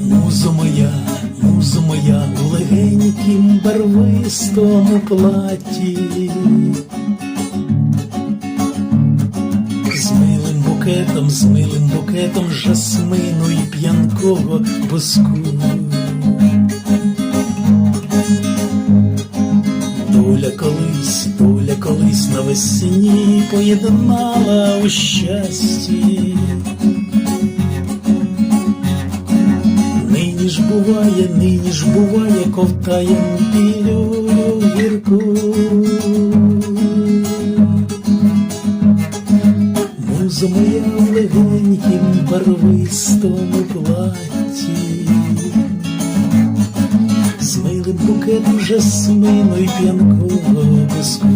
Музо моя, музо моя, у легенькім барвистому платі. З милим букетом, з милим букетом жасмину і п'янкого боску. Доля колись, колись навесні поєднала у щасті. Нині ж буває, нині ж буває, ковтаєм пілю гірку. Муза моя в легенькім барвистому платі, з милим букетом жасмину й п'янкового піску.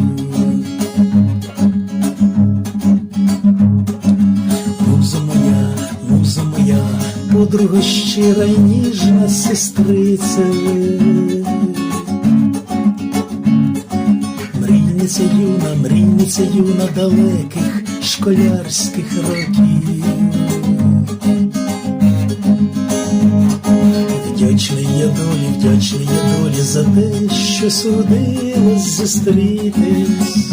Подруга щира й ніжна сестрице. Мрійниця юна, мрійниця юна далеких школярських років. Вдячний я долі, вдячний я долі за те, що судилось зустрітись.